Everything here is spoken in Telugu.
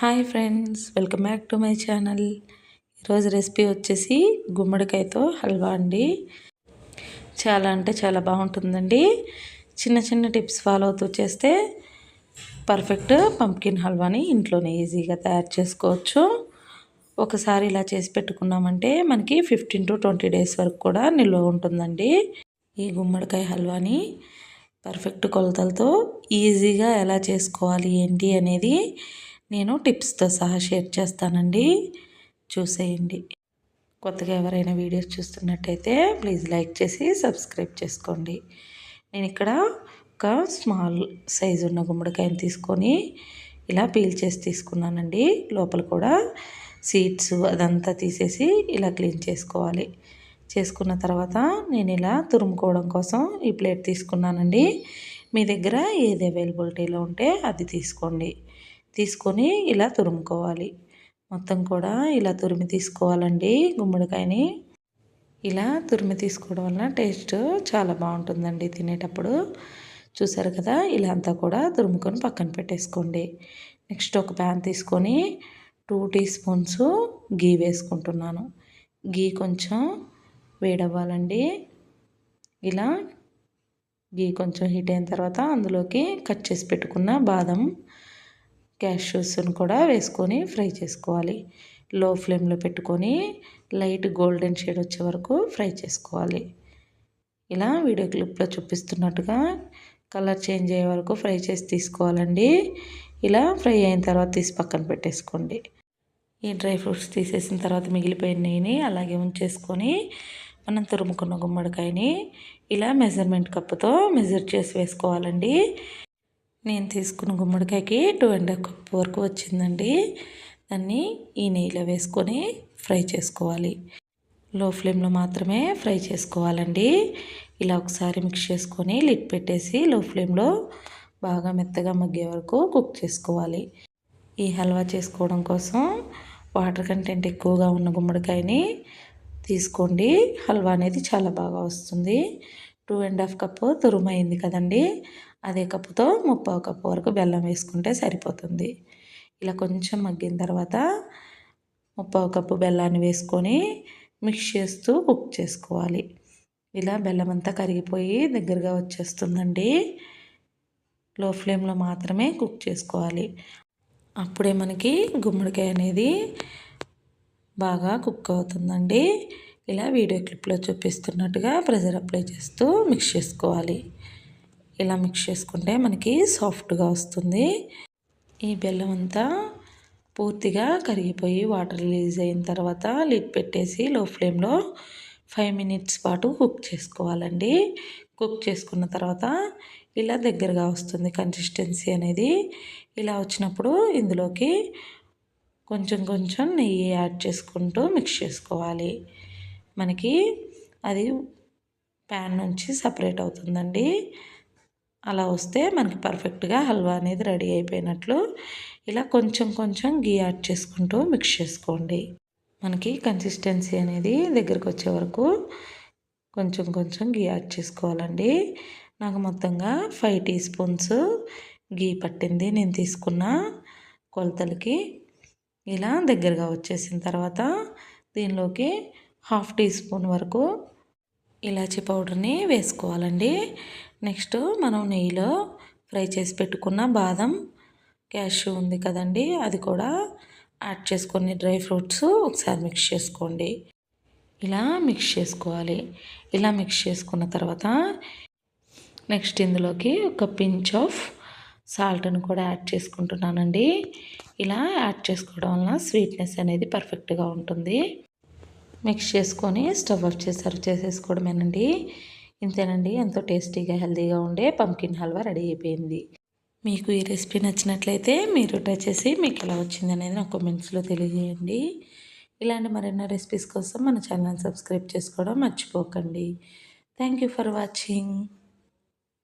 Hi friends welcome back to my channel. ఈరోజు రెసిపీ వచ్చేసి గుమ్మడికాయతో హల్వా అండి. చాలా అంటే చాలా బాగుంటుందండి. చిన్న చిన్న టిప్స్ ఫాలో అవుతూ చేస్తే పర్ఫెక్ట్ పంప్కిన్ హల్వాని ఇంట్లోనే ఈజీగా తయారు చేసుకోవచ్చు. ఒకసారి ఇలా చేసి పెట్టుకున్నామంటే మనకి ఫిఫ్టీన్ టు ట్వంటీ డేస్ వరకు కూడా నిల్వ ఉంటుందండి. ఈ గుమ్మడికాయ హల్వాని పర్ఫెక్ట్ కొలతలతో ఈజీగా ఎలా చేసుకోవాలి ఏంటి అనేది నేను టిప్స్తో సహా షేర్ చేస్తానండి. చూసేయండి. కొత్తగా ఎవరైనా వీడియోస్ చూస్తున్నట్టయితే ప్లీజ్ లైక్ చేసి సబ్స్క్రైబ్ చేసుకోండి. నేను ఇక్కడ ఒక స్మాల్ సైజు ఉన్న గుమ్మడికాయని తీసుకొని ఇలా పీల్ చేసి తీసుకున్నానండి. లోపల కూడా సీడ్స్ అదంతా తీసేసి ఇలా క్లీన్ చేసుకోవాలి. చేసుకున్న తర్వాత నేను ఇలా తురుముకోవడం కోసం ఈ ప్లేట్ తీసుకున్నానండి. మీ దగ్గర ఏది అవైలబిలిటీలో ఉంటే అది తీసుకోండి. తీసుకొని ఇలా తురుముకోవాలి. మొత్తం కూడా ఇలా తురిమి తీసుకోవాలండి గుమ్మడికాయని. ఇలా తురిమి తీసుకోవడం వలన టేస్ట్ చాలా బాగుంటుందండి తినేటప్పుడు. చూసారు కదా ఇలా అంతా కూడా తురుముకొని పక్కన పెట్టేసుకోండి. నెక్స్ట్ ఒక ప్యాన్ తీసుకొని టూ టీ స్పూన్స్ గీ వేసుకుంటున్నాను. గీ కొంచెం వేడవ్వాలండి. ఇలా గీ కొంచెం హీట్ అయిన తర్వాత అందులోకి కట్ చేసి పెట్టుకున్న బాదం క్యాష్యూస్ను కూడా వేసుకొని ఫ్రై చేసుకోవాలి. లో ఫ్లేమ్లో పెట్టుకొని లైట్ గోల్డెన్ షేడ్ వచ్చే వరకు ఫ్రై చేసుకోవాలి. ఇలా వీడియో క్లిప్లో చూపిస్తున్నట్టుగా కలర్ చేంజ్ అయ్యే వరకు ఫ్రై చేసి తీసుకోవాలండి. ఇలా ఫ్రై అయిన తర్వాత తీసి పక్కన పెట్టేసుకోండి. ఈ డ్రై ఫ్రూట్స్ తీసేసిన తర్వాత మిగిలిపోయిన నెయ్యిని అలాగే ఉంచేసుకొని మనం తురుముకున్న గుమ్మడికాయని ఇలా మెజర్మెంట్ కప్పుతో మెజర్ చేసి వేసుకోవాలండి. నేను తీసుకున్న గుమ్మడికాయకి టూ అండ్ హాఫ్ కప్ వరకు వచ్చిందండి. దాన్ని ఈ నెయ్యిలో వేసుకొని ఫ్రై చేసుకోవాలి. లో ఫ్లేమ్లో మాత్రమే ఫ్రై చేసుకోవాలండి. ఇలా ఒకసారి మిక్స్ చేసుకొని లిడ్ పెట్టేసి లో ఫ్లేమ్లో బాగా మెత్తగా మగ్గే వరకు కుక్ చేసుకోవాలి. ఈ హల్వా చేసుకోవడం కోసం వాటర్ కంటెంట్ ఎక్కువగా ఉన్న గుమ్మడికాయని తీసుకోండి. హల్వా అనేది చాలా బాగా వస్తుంది. టూ అండ్ హాఫ్ కప్పు తురుమైంది కదండి. అదే కప్పుతో ముప్పావు కప్పు వరకు బెల్లం వేసుకుంటే సరిపోతుంది. ఇలా కొంచెం మగ్గిన తర్వాత ముప్పావు కప్పు బెల్లాన్ని వేసుకొని మిక్స్ చేస్తూ కుక్ చేసుకోవాలి. ఇలా బెల్లం అంతా కరిగిపోయి దగ్గరగా వచ్చేస్తుందండి. లో ఫ్లేమ్లో మాత్రమే కుక్ చేసుకోవాలి. అప్పుడే మనకి గుమ్మడికాయ అనేది బాగా కుక్ అవుతుందండి. ఇలా వీడియో క్లిప్లో చూపిస్తున్నట్టుగా ప్రెజర్ అప్లై చేస్తూ మిక్స్ చేసుకోవాలి. ఇలా మిక్స్ చేసుకుంటే మనకి సాఫ్ట్గా వస్తుంది. ఈ బెల్లం అంతా పూర్తిగా కరిగిపోయి వాటర్ రిలీజ్ అయిన తర్వాత లిడ్ పెట్టేసి లో ఫ్లేమ్లో ఫైవ్ మినిట్స్ పాటు కుక్ చేసుకోవాలండి. కుక్ చేసుకున్న తర్వాత ఇలా దగ్గరగా వస్తుంది కన్సిస్టెన్సీ అనేది. ఇలా వచ్చినప్పుడు ఇందులోకి కొంచెం కొంచెం నెయ్యి యాడ్ చేసుకుంటూ మిక్స్ చేసుకోవాలి. మనకి అది ప్యాన్ నుంచి సపరేట్ అవుతుందండి. అలా వస్తే మనకి పర్ఫెక్ట్గా హల్వా అనేది రెడీ అయిపోయినట్లు ఇలా కొంచెం కొంచెం గీ యాడ్ చేసుకుంటూ మిక్స్ చేసుకోండి. మనకి కన్సిస్టెన్సీ అనేది దగ్గరకు వచ్చే వరకు కొంచెం కొంచెం గీ యాడ్ చేసుకోవాలండి. నాకు మొత్తంగా ఫైవ్ టీ స్పూన్స్ గీ పట్టింది. నేను తీసుకున్న కొలతలకి ఇలా దగ్గరగా వచ్చేసిన తర్వాత దీనిలోకి హాఫ్ టీ స్పూన్ వరకు ఇలాచీ పౌడర్ని వేసుకోవాలండి. నెక్స్ట్ మనం నెయ్యిలో ఫ్రై చేసి పెట్టుకున్న బాదం క్యాష్యూ ఉంది కదండి అది కూడా యాడ్ చేసుకొని డ్రై ఫ్రూట్స్ ఒకసారి మిక్స్ చేసుకోండి. ఇలా మిక్స్ చేసుకోవాలి. ఇలా మిక్స్ చేసుకున్న తర్వాత నెక్స్ట్ ఇందులోకి ఒక పించ్ ఆఫ్ సాల్ట్ని కూడా యాడ్ చేసుకుంటున్నానండి. ఇలా యాడ్ చేసుకోవడం వలన స్వీట్నెస్ అనేది పర్ఫెక్ట్గా ఉంటుంది. మిక్స్ చేసుకొని స్టవ్ ఆఫ్ చేసి సర్వ్ చేసేసుకోవడమేనండి. ఇంతేనండి ఎంతో టేస్టీగా హెల్తీగా ఉండే పంకిన్ హల్వా రెడీ అయిపోయింది. మీకు ఈ రెసిపీ నచ్చినట్లయితే మీరు ట్రై చేసి మీకు ఎలా వచ్చింది అనేది నాకు కామెంట్స్లో తెలియజేయండి. ఇలాంటి మరెన్నో రెసిపీస్ కోసం మన ఛానల్ సబ్స్క్రైబ్ చేసుకోవడం మర్చిపోకండి. Thank you for watching.